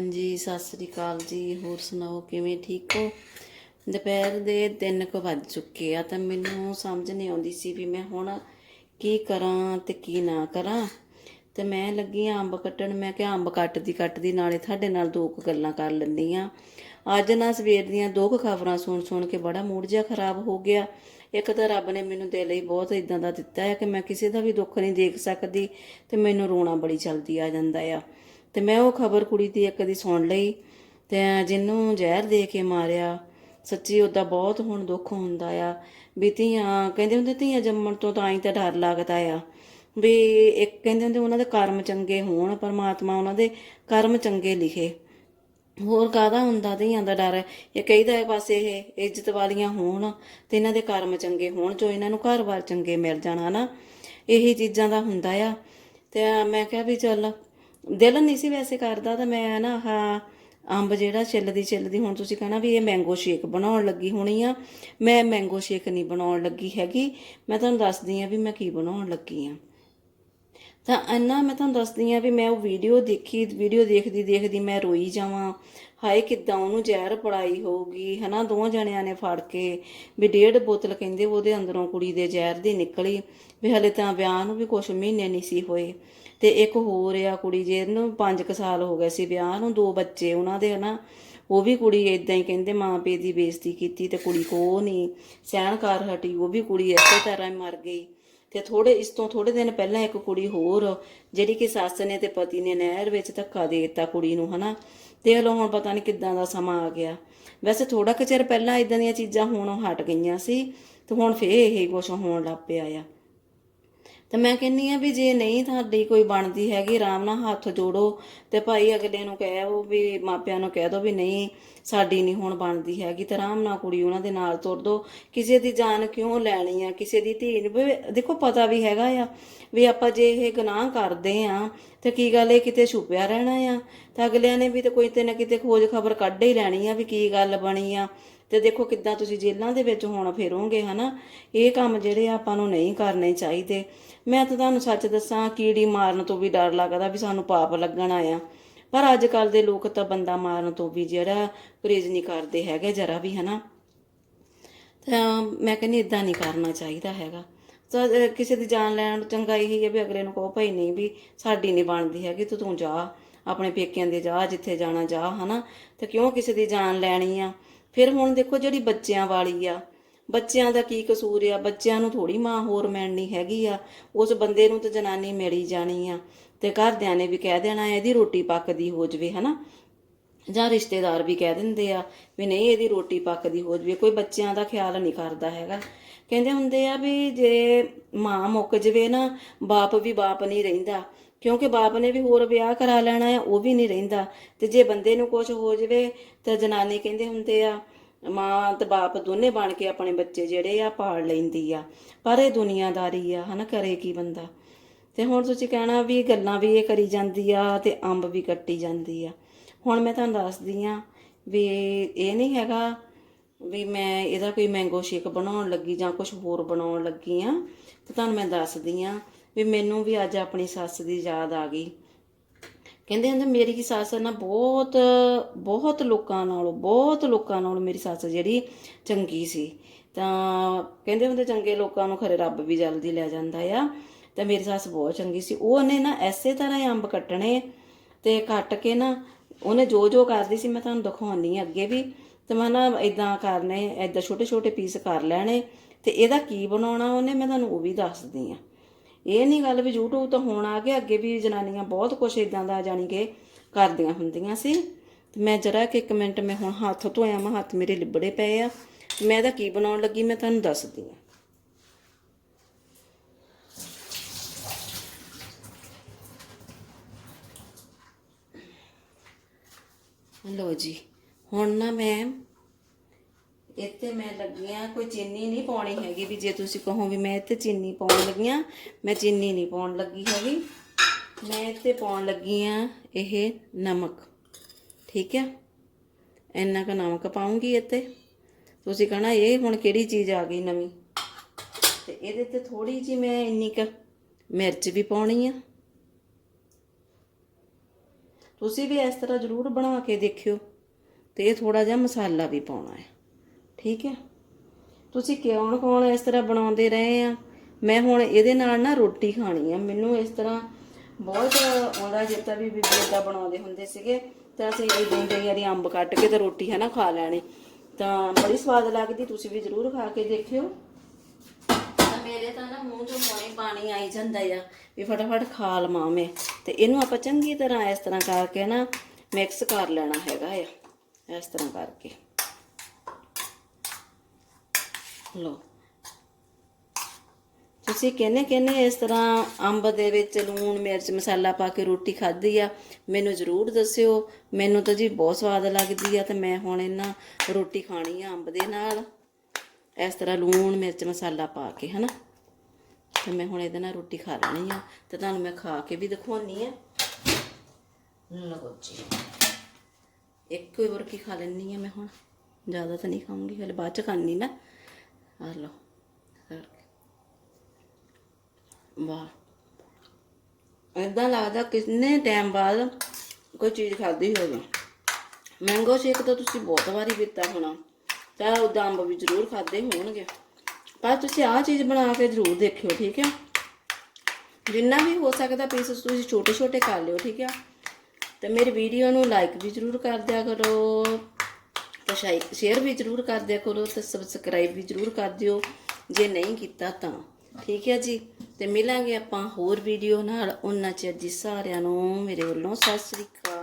ਹਾਂਜੀ, ਸਤਿ ਸ੍ਰੀ ਅਕਾਲ ਜੀ। ਹੋਰ ਸੁਣਾਓ, ਕਿਵੇਂ ਠੀਕ ਹੋ? ਦੁਪਹਿਰ ਦੇ 3 ਕੁ ਵੱਜ ਚੁੱਕੇ ਆ ਤਾਂ ਮੈਨੂੰ ਸਮਝ ਨਹੀਂ ਆਉਂਦੀ ਸੀ ਵੀ ਮੈਂ ਹੁਣ ਕੀ ਕਰਾਂ ਤੇ ਕੀ ਨਾ ਕਰਾਂ। ਤੇ ਮੈਂ ਲੱਗੀ ਆਂ ਅੰਬ ਕੱਟਣ। ਮੈਂ ਕਿਹਾ, ਅੰਬ ਕੱਟਦੀ ਕੱਟਦੀ ਨਾਲੇ ਤੁਹਾਡੇ ਨਾਲ ਦੋ ਕੁ ਗੱਲਾਂ ਕਰ ਲੈਂਦੀ ਆ। ਅੱਜ ਨਾ ਸਵੇਰ ਦੀਆਂ ਦੋ ਕੁ ਖਬਰਾਂ ਸੁਣ ਸੁਣ ਕੇ ਬੜਾ ਮੂਡ ਜਿਹਾ ਖਰਾਬ ਹੋ ਗਿਆ। ਇੱਕ ਤਾਂ ਰੱਬ ਨੇ ਮੈਨੂੰ ਦਿਲ ਲਈ ਬਹੁਤ ਇਦਾਂ ਦਾ ਦਿੱਤਾ ਹੈ ਕਿ ਮੈਂ ਕਿਸੇ ਦਾ ਵੀ ਦੁੱਖ ਨਹੀਂ ਦੇਖ ਸਕਦੀ ਤੇ ਮੈਨੂੰ ਰੋਣਾ ਬੜੀ ਜਲਦੀ ਆ ਜਾਂਦਾ ਆ। ਤੇ ਮੈਂ ਉਹ ਖਬਰ ਕੁੜੀ ਦੀ ਇੱਕ ਦੀ ਸੁਣ ਲਈ ਤੇ ਜਿਹਨੂੰ ਜ਼ਹਿਰ ਦੇ ਕੇ ਮਾਰਿਆ, ਸੱਚੀ ਉਹਦਾ ਬਹੁਤ ਹੁਣ ਦੁੱਖ ਹੁੰਦਾ ਆ। ਵੀ ਧੀਆਂ, ਕਹਿੰਦੇ ਹੁੰਦੇ ਧੀਆਂ ਜੰਮਣ ਤੋਂ ਤਾਂ ਹੀ ਤਾਂ ਡਰ ਲੱਗਦਾ ਆ। ਵੀ ਇੱਕ ਕਹਿੰਦੇ ਹੁੰਦੇ ਉਹਨਾਂ ਦੇ ਕਰਮ ਚੰਗੇ ਹੋਣ, ਪਰਮਾਤਮਾ ਉਹਨਾਂ ਦੇ ਕਰਮ ਚੰਗੇ ਲਿਖੇ। ਹੋਰ ਕਾਹਦਾ ਹੁੰਦਾ ਧੀਆਂ ਦਾ ਡਰ? ਇਹ ਕਹੀਦਾ ਹੈ ਬਸ ਇਹ ਇੱਜ਼ਤ ਵਾਲੀਆਂ ਹੋਣ ਤੇ ਇਹਨਾਂ ਦੇ ਕਰਮ ਚੰਗੇ ਹੋਣ, ਜੋ ਇਹਨਾਂ ਨੂੰ ਘਰ-ਬਾਰ ਚੰਗੇ ਮਿਲ ਜਾਣਾ, ਹਨਾ? ਇਹੀ ਚੀਜ਼ਾਂ ਦਾ ਹੁੰਦਾ ਆ। ਤੇ ਮੈਂ ਕਿਹਾ ਵੀ ਚੱਲ ਦਿਲ ਨਹੀਂ ਸੀ ਵੈਸੇ ਕਰਦਾ ਤਾਂ ਮੈਂ ਨਾ ਆਹ ਅੰਬ ਜਿਹੜਾ ਛਿੱਲਦੀ ਛਿੱਲਦੀ ਹੁਣ ਤੁਸੀਂ ਕਹਣਾ ਵੀ ਇਹ ਮੈਂਗੋ ਸ਼ੇਕ ਬਣਾਉਣ ਲੱਗੀ ਹੋਣੀ ਆ। ਮੈਂ ਮੈਂਗੋ ਸ਼ੇਕ ਨਹੀਂ ਬਣਾਉਣ ਲੱਗੀ ਹੈਗੀ। ਮੈਂ ਤੁਹਾਨੂੰ ਦੱਸਦੀ ਆ ਵੀ ਮੈਂ ਕੀ ਬਣਾਉਣ ਲੱਗੀ ਆ ਤਾਂ ਇੰਨਾ ਮੈਂ ਤੁਹਾਨੂੰ ਦੱਸਦੀ ਆ ਵੀ ਮੈਂ ਉਹ ਵੀਡੀਓ ਦੇਖੀ ਵੀਡੀਓ ਦੇਖਦੀ ਦੇਖਦੀ ਮੈਂ ਰੋਈ ਜਾਵਾਂ। ਹਾਏ ਕਿੱਦਾਂ ਉਹਨੂੰ ਜ਼ਹਿਰ ਪੜਾਈ ਹੋਊਗੀ, ਹਨਾ? ਦੋਵਾਂ ਜਣਿਆਂ ਨੇ ਫੜ ਕੇ ਵੀ ਡੇਢ ਬੋਤਲ ਕਹਿੰਦੇ ਉਹਦੇ ਅੰਦਰੋਂ ਕੁੜੀ ਦੇ ਜ਼ਹਿਰ ਦੀ ਨਿਕਲੀ। ਵੀ ਹਲੇ ਤਾਂ ਵਿਆਹ ਨੂੰ ਵੀ ਕੁਝ ਮਹੀਨੇ ਨਹੀਂ ਸੀ ਹੋਏ। ਤੇ ਇੱਕ ਹੋਰ ਆ ਕੁੜੀ ਜਿਹਨੂੰ 5 ਸਾਲ ਹੋ ਗਏ ਸੀ ਵਿਆਹ ਨੂੰ, ਦੋ ਬੱਚੇ ਉਹਨਾਂ ਦੇ ਹਨਾ, ਉਹ ਵੀ ਕੁੜੀ ਇਦਾਂ ਹੀ ਕਹਿੰਦੇ ਮਾਂ ਪਿਓ ਦੀ ਬੇਇੱਜ਼ਤੀ ਕੀਤੀ ਤੇ ਕੁੜੀ ਕੋ ਨਹੀਂ ਸਹਿਣ ਕਰ ਹਟੀ, ਉਹ ਵੀ ਕੁੜੀ ਇਸੇ ਤਰ੍ਹਾਂ ਮਰ ਗਈ। ਤੇ ਥੋੜੇ ਇਸ ਤੋਂ ਥੋੜੇ ਦਿਨ ਪਹਿਲਾਂ ਇੱਕ ਕੁੜੀ ਹੋਰ, ਜਿਹੜੀ ਕਿ ਸੱਸ ਨੇ ਤੇ ਪਤੀ ਨੇ ਨਹਿਰ ਵਿੱਚ ਧੱਕਾ ਦੇ ਦਿੱਤਾ ਕੁੜੀ ਨੂੰ ਹਨਾ, ਤੇ ਲੋ ਹੁਣ ਪਤਾ ਨਹੀਂ ਕਿੱਦਾਂ ਦਾ ਸਮਾਂ ਆ ਗਿਆ। ਵੈਸੇ ਥੋੜਾ ਕੁ ਚਿਰ ਪਹਿਲਾਂ ਇਦਾਂ ਦੀਆਂ ਚੀਜ਼ਾਂ ਹੁਣ ਹਟ ਗਈਆਂ ਸੀ, ਤੇ ਹੁਣ ਫੇਰ ਇਹ ਕੁਝ ਹੋਣ ਲੱਗ ਪਿਆ ਆ। ਤੇ ਮੈਂ ਕਹਿੰਨੀ ਆ ਵੀ ਜੇ ਨਹੀਂ ਤੁਹਾਡੀ ਕੋਈ ਬਣਦੀ ਹੈਗੀ, ਆਰਾਮ ਨਾਲ ਹੱਥ ਜੋੜੋ ਤੇ ਭਾਈ ਅਗਲੇ ਨੂੰ ਕਹਿਓ ਵੀ ਮਾਪਿਆਂ ਨੂੰ ਕਹਿ ਦੋ ਵੀ ਨਹੀਂ, ਸਾਡੀ ਨਹੀਂ ਹੁਣ ਬਣਦੀ ਹੈਗੀ ਤੇ ਆਰਾਮ ਨਾਲ ਕੁੜੀ ਉਹਨਾਂ ਦੇ ਨਾਲ ਤੁਰ ਦੋ। ਕਿਸੇ ਦੀ ਜਾਨ ਕਿਉਂ ਲੈਣੀ ਆ? ਕਿਸੇ ਦੀ ਧੀ ਨੂੰ ਵੀ ਦੇਖੋ ਪਤਾ ਵੀ ਹੈਗਾ ਆ ਵੀ ਆਪਾਂ ਜੇ ਇਹ ਗੁਨਾਹ ਕਰਦੇ ਆ ਤੇ ਕੀ ਗੱਲ ਇਹ ਕਿਤੇ ਛੁਪਿਆ ਰਹਿਣਾ ਆ? ਤਾਂ ਅਗਲਿਆਂ ਨੇ ਵੀ ਤੇ ਕੋਈ ਤੇ ਨਾ ਕਿਤੇ ਖੋਜ ਖਬਰ ਕੱਢ ਹੀ ਲੈਣੀ ਆ ਵੀ ਕੀ ਗੱਲ ਬਣੀ ਆ। ਤੇ ਦੇਖੋ ਕਿੱਦਾਂ ਤੁਸੀਂ ਜੇਲ੍ਹਾਂ ਦੇ ਵਿੱਚ ਹੁਣ ਫਿਰੋਗੇ, ਹਨਾ? ਇਹ ਕੰਮ ਜਿਹੜੇ ਆ ਆਪਾਂ ਨੂੰ ਨਹੀਂ ਕਰਨੇ ਚਾਹੀਦੇ। ਮੈਂ ਤਾਂ ਤੁਹਾਨੂੰ ਸੱਚ ਦੱਸਾਂ, ਕੀੜੀ ਮਾਰਨ ਤੋਂ ਵੀ ਡਰ ਲੱਗਦਾ ਵੀ ਸਾਨੂੰ ਪਾਪ ਲੱਗਣ ਆਇਆ। ਪਰ ਅੱਜ ਕੱਲ ਦੇ ਲੋਕ ਤਾਂ ਬੰਦਾ ਮਾਰਨ ਤੋਂ ਵੀ ਜਿਹੜਾ ਪਰਹੇਜ਼ ਨਹੀਂ ਕਰਦੇ ਹੈਗੇ ਜਰਾ ਵੀ, ਹਨਾ? ਤਾਂ ਮੈਂ ਕਹਿੰਦੀ ਇਦਾਂ ਨਹੀਂ ਕਰਨਾ ਚਾਹੀਦਾ ਹੈਗਾ। ਤਾਂ ਕਿਸੇ ਦੀ ਜਾਨ ਲੈਣ ਚੰਗਾ ਇਹੀ ਹੈ ਵੀ ਅਗਲੇ ਨੂੰ ਕਹੋ, ਭਾਈ ਨਹੀਂ ਵੀ ਸਾਡੀ ਨਹੀਂ ਬਣਦੀ ਹੈਗੀ, ਤੂੰ ਤੂੰ ਜਾ, ਆਪਣੇ ਪੇਕਿਆਂ ਦੇ ਜਾ, ਜਿੱਥੇ ਜਾਣਾ ਜਾ, ਹਨਾ? ਤੇ ਕਿਉਂ ਕਿਸੇ ਦੀ ਜਾਨ ਲੈਣੀ ਆ? ਫਿਰ ਹੁਣ ਦੇਖੋ ਜਿਹੜੀ ਬੱਚਿਆਂ ਵਾਲੀ ਆ, ਬੱਚਿਆਂ ਦਾ ਕੀ ਕਸੂਰ ਆ? ਬੱਚਿਆਂ ਨੂੰ ਥੋੜੀ ਮਾਂ ਹੋਰ ਮਿਲਣੀ ਹੈਗੀ ਆ। ਉਸ ਬੰਦੇ ਨੂੰ ਤਾਂ ਜਨਾਨੀ ਮਿਲੀ ਜਾਣੀ ਆ। ਤੇ ਘਰਦਿਆਂ ਨੇ ਵੀ ਕਹਿ ਦੇਣਾ ਇਹਦੀ ਰੋਟੀ ਪੱਕਦੀ ਹੋ ਜਵੇ, ਹਨਾ? ਜਾਂ ਰਿਸ਼ਤੇਦਾਰ ਵੀ ਕਹਿ ਦਿੰਦੇ ਆ ਵੀ ਨਹੀਂ, ਇਹਦੀ ਰੋਟੀ ਪੱਕਦੀ ਹੋ ਜਵੇ। ਕੋਈ ਬੱਚਿਆਂ ਦਾ ਖਿਆਲ ਨਹੀਂ ਕਰਦਾ ਹੈਗਾ। ਕਹਿੰਦੇ ਹੁੰਦੇ ਆ ਵੀ ਜੇ ਮਾਂ ਮੁੱਕ ਜਵੇ ਨਾ, ਬਾਪ ਵੀ ਬਾਪ ਨਹੀਂ ਰਹਿੰਦਾ। ਕਿਉਂਕਿ ਬਾਪ ਨੇ ਵੀ ਹੋਰ ਵਿਆਹ ਕਰਾ ਲੈਣਾ ਆ, ਉਹ ਵੀ ਨਹੀਂ ਰਹਿੰਦਾ। ਤੇ ਜੇ ਬੰਦੇ ਨੂੰ ਕੁਝ ਹੋ ਜਾਵੇ, ਤਾਂ ਜਨਾਨੀ ਕਹਿੰਦੇ ਹੁੰਦੇ ਆ, ਮਾਂ ਤੇ ਬਾਪ ਦੋਨੇ ਬਣ ਕੇ ਆਪਣੇ ਬੱਚੇ ਜਿਹੜੇ ਆ, ਪਾਲ ਲੈਂਦੀ ਆ। ਪਰ ਇਹ ਦੁਨੀਆਦਾਰੀ ਆ, ਹਨਾ, ਕਰੇ ਕੀ ਬੰਦਾ? ਤੇ ਹੁਣ ਤੁਸੀਂ ਕਹਿਣਾ ਵੀ ਗੱਲਾਂ ਵੀ ਇਹ ਕਰੀ ਜਾਂਦੀ ਆ ਤੇ ਅੰਬ ਵੀ ਕੱਟੀ ਜਾਂਦੀ ਆ। ਹੁਣ ਮੈਂ ਤੁਹਾਨੂੰ ਦੱਸਦੀ ਆ ਵੀ ਇਹ ਨਹੀਂ ਹੈਗਾ ਵੀ ਮੈਂ ਇਹਦਾ ਕੋਈ ਮੈਂਗੋ ਸ਼ੇਕ ਬਣਾਉਣ ਲੱਗੀ ਜਾਂ ਕੁਝ ਹੋਰ ਬਣਾਉਣ ਲੱਗੀ ਆ। ਤੇ ਤੁਹਾਨੂੰ ਮੈਂ ਦੱਸਦੀ ਆ ਵੀ ਮੈਨੂੰ ਵੀ ਅੱਜ ਆਪਣੀ ਸੱਸ ਦੀ ਯਾਦ ਆ ਗਈ। ਕਹਿੰਦੇ ਹੁੰਦੇ ਮੇਰੀ ਕੀ ਸੱਸ ਨਾ ਬਹੁਤ ਬਹੁਤ ਲੋਕਾਂ ਨਾਲੋਂ, ਬਹੁਤ ਲੋਕਾਂ ਨਾਲੋਂ ਮੇਰੀ ਸੱਸ ਜਿਹੜੀ ਚੰਗੀ ਸੀ। ਤਾਂ ਕਹਿੰਦੇ ਹੁੰਦੇ ਚੰਗੇ ਲੋਕਾਂ ਨੂੰ ਖਰੇ ਰੱਬ ਵੀ ਜਲਦੀ ਲੈ ਜਾਂਦਾ ਆ। ਤਾਂ ਮੇਰੀ ਸੱਸ ਬਹੁਤ ਚੰਗੀ ਸੀ। ਉਹਨੇ ਨਾ ਐਸੇ ਤਰ੍ਹਾਂ ਹੀ ਅੰਬ ਕੱਟਣੇ ਤੇ ਕੱਟ ਕੇ ਨਾ ਉਹਨੇ ਜੋ ਜੋ ਕਰਦੀ ਸੀ ਮੈਂ ਤੁਹਾਨੂੰ ਦਿਖਾਉਣੀ ਆ ਅੱਗੇ ਵੀ। ਤੇ ਮੈਂ ਨਾ ਇਦਾਂ ਕਰਨੇ ਇਦਾਂ ਛੋਟੇ ਛੋਟੇ ਪੀਸ ਕਰ ਲੈਣੇ ਤੇ ਇਹਦਾ ਕੀ ਬਣਾਉਣਾ ਉਹਨੇ ਮੈਂ ਤੁਹਾਨੂੰ ਉਹ ਵੀ ਦੱਸਦੀ ਆ ਇਹ ਨਹੀਂ ਗੱਲ ਵੀ YouTube ਤਾਂ ਹੁਣ ਆ ਗਿਆ ਅੱਗੇ ਵੀ ਜਨਾਨੀਆਂ ਬਹੁਤ ਕੁਝ ਇਦਾਂ ਦਾ ਜਾਣੀ ਕਿ ਕਰਦੀਆਂ ਹੁੰਦੀਆਂ ਸੀ। ਤੇ ਮੈਂ ਜਰਾ ਕਿ ਇੱਕ ਮਿੰਟ ਮੈਂ ਹੁਣ ਹੱਥ ਧੋਇਆ, ਮੈਂ ਹੱਥ ਮੇਰੇ ਲਿਬੜੇ ਪਏ ਆ। ਮੈਂ ਤਾਂ ਕੀ ਬਣਾਉਣ ਲੱਗੀ ਮੈਂ ਤੁਹਾਨੂੰ ਦੱਸਦੀ ਆ। ਲੋ ਜੀ, ਹੁਣ ਨਾ ਮੈਂ ਇੱਥੇ ਮੈਂ ਲੱਗੀਆਂ ਕੋਈ ਚੀਨੀ ਨਹੀਂ ਪਾਉਣੀ ਹੈਗੀ ਵੀ ਜੇ ਤੁਸੀਂ ਕਹੋ ਵੀ ਮੈਂ ਇੱਥੇ ਚੀਨੀ ਪਾਉਣ ਲੱਗੀਆਂ ਮੈਂ ਚੀਨੀ ਨਹੀਂ ਪਾਉਣ ਲੱਗੀ ਹੈਗੀ। ਮੈਂ ਇੱਥੇ ਪਾਉਣ ਲੱਗੀ ਆ ਇਹ ਨਮਕ, ਠੀਕ ਹੈ ਇੰਨਾ ਕੁ ਨਮਕ ਪਾਉਂਗੀ ਇੱਥੇ। ਤੁਸੀਂ ਕਹਣਾ ਇਹ ਹੁਣ ਕਿਹੜੀ ਚੀਜ਼ ਆ ਗਈ ਨਵੀਂ? ਤੇ ਇਹਦੇ ਤੇ ਥੋੜੀ ਜਿਹੀ ਮੈਂ ਇੰਨੀ ਕੁ ਮਿਰਚ ਵੀ ਪਾਉਣੀ ਆ। ਤੁਸੀਂ ਵੀ ਇਸ ਤਰ੍ਹਾਂ ਜ਼ਰੂਰ ਬਣਾ ਕੇ ਦੇਖਿਓ, ਤੇ ਇਹ ਥੋੜਾ ਜਿਹਾ ਮਸਾਲਾ ਵੀ ਪਾਉਣਾ ਹੈ। ਠੀਕ ਹੈ? ਤੁਸੀਂ ਕਿਉਂ ਕੌਣ ਇਸ ਤਰ੍ਹਾਂ ਬਣਾਉਂਦੇ ਰਹੇ ਆ? ਮੈਂ ਹੁਣ ਇਹਦੇ ਨਾਲ ਨਾ ਰੋਟੀ ਖਾਣੀ ਆ। ਮੈਨੂੰ ਇਸ ਤਰ੍ਹਾਂ ਬਹੁਤ ਆਉਂਦਾ ਜਿੱਦਾਂ ਵੀ ਬੀਬੀ ਏਦਾਂ ਬਣਾਉਂਦੇ ਹੁੰਦੇ ਸੀਗੇ, ਤਾਂ ਅਸੀਂ ਇਦਾਂ ਕਈ ਵਾਰੀ ਅੰਬ ਕੱਟ ਕੇ ਤੇ ਰੋਟੀ ਹੈ ਨਾ ਖਾ ਲੈਣੀ। ਤਾਂ ਬੜੀ ਸਵਾਦ ਲੱਗਦੀ, ਤੁਸੀਂ ਵੀ ਜ਼ਰੂਰ ਖਾ ਕੇ ਦੇਖਿਓ। ਤਾਂ ਮੇਰੇ ਤਾਂ ਨਾ ਮੂੰਹ 'ਚੋਂ ਹੁਣੇ ਪਾਣੀ ਆਈ ਜਾਂਦਾ ਆ ਵੀ ਫਟਾਫਟ ਖਾ ਲਵਾਂ ਮੈਂ। ਤੇ ਇਹਨੂੰ ਆਪਾਂ ਚੰਗੀ ਤਰ੍ਹਾਂ ਇਸ ਤਰ੍ਹਾਂ ਕਰਕੇ ਨਾ ਮਿਕਸ ਕਰ ਲੈਣਾ ਹੈਗਾ ਆ। ਇਸ ਤਰ੍ਹਾਂ ਕਰਕੇ। ਲੋ ਤੁਸੀਂ ਕਹਿੰਨੇ ਕਹਿੰਨੇ ਇਸ ਤਰ੍ਹਾਂ ਅੰਬ ਦੇ ਵਿੱਚ ਲੂਣ, ਮਿਰਚ, ਮਸਾਲਾ ਪਾ ਕੇ ਰੋਟੀ ਖਾਧੀ ਆ। ਮੈਨੂੰ ਜ਼ਰੂਰ ਦੱਸਿਓ। ਮੈਨੂੰ ਤਾਂ ਜੀ ਬਹੁਤ ਸਵਾਦ ਲੱਗਦੀ ਆ ਤੇ ਮੈਂ ਹੁਣ ਇਹਨਾਂ ਰੋਟੀ ਖਾਣੀ ਆ ਅੰਬ ਦੇ ਨਾਲ। ਇਸ ਤਰ੍ਹਾਂ ਲੂਣ, ਮਿਰਚ, ਮਸਾਲਾ ਪਾ ਕੇ, ਹਨਾ? ਤੇ ਮੈਂ ਹੁਣ ਇਹਦੇ ਨਾਲ ਰੋਟੀ ਖਾ ਲੈਣੀ ਆ ਤੇ ਤੁਹਾਨੂੰ ਮੈਂ ਖਾ ਕੇ ਵੀ ਦਿਖਾਉਣੀ ਆ। ਲਓ ਜੀ। ਇੱਕ ਹੀ ਵਰਕੀ ਖਾ ਲੈਣੀ ਆ ਮੈਂ ਹੁਣ? ਜ਼ਿਆਦਾ ਤਾਂ ਨਹੀਂ ਖਾਊਂਗੀ, ਹਲੇ ਬਾਅਦ ਚ ਖਾਣੀ ਨਾ। ਆ ਵਾਹ ਏਦਾਂ ਲੱਗਦਾ ਕਿੰਨੇ ਟਾਈਮ ਬਾਅਦ ਕੋਈ ਚੀਜ਼ ਖਾਧੀ ਹੋਵੇ ਮੈਂਗੋ ਸ਼ੇਕ ਤਾਂ ਤੁਸੀਂ ਬਹੁਤ ਵਾਰੀ ਪੀਤਾ ਹੋਣਾ ਤਾਂ ਉਹਦਾ ਅੰਬ ਵੀ ਜ਼ਰੂਰ ਖਾਦੇ ਹੋਣਗੇ ਪਰ ਤੁਸੀਂ ਆਹ ਚੀਜ਼ ਬਣਾ ਕੇ ਜ਼ਰੂਰ ਦੇਖਿਓ ਠੀਕ ਹੈ ਜਿੰਨਾ ਵੀ ਹੋ ਸਕਦਾ ਪੀਸਸ ਤੁਸੀਂ ਛੋਟੇ ਛੋਟੇ ਕਰ ਲਿਓ ਠੀਕ ਹੈ ਤੇ ਮੇਰੀ ਵੀਡੀਓ ਨੂੰ ਲਾਈਕ ਵੀ ਜ਼ਰੂਰ ਕਰ ਦਿਆ ਕਰੋ ਤੇ ਸ਼ੇਅਰ ਵੀ ਜ਼ਰੂਰ ਕਰ ਦਿਆ ਕਰੋ ਤੇ ਸਬਸਕ੍ਰਾਈਬ ਵੀ ਜ਼ਰੂਰ ਕਰ ਦਿਓ। ਜੇ ਨਹੀਂ ਕੀਤਾ ਤਾਂ। ਠੀਕ ਹੈ ਜੀ? ਤੇ ਮਿਲਾਂਗੇ ਆਪਾਂ ਹੋਰ ਵੀਡੀਓ ਨਾਲ। ਉਹਨਾਂ ਚਿਰ ਜੀ ਸਾਰਿਆਂ ਨੂੰ ਮੇਰੇ ਵੱਲੋਂ ਸਤਿ ਸ੍ਰੀ ਅਕਾਲ।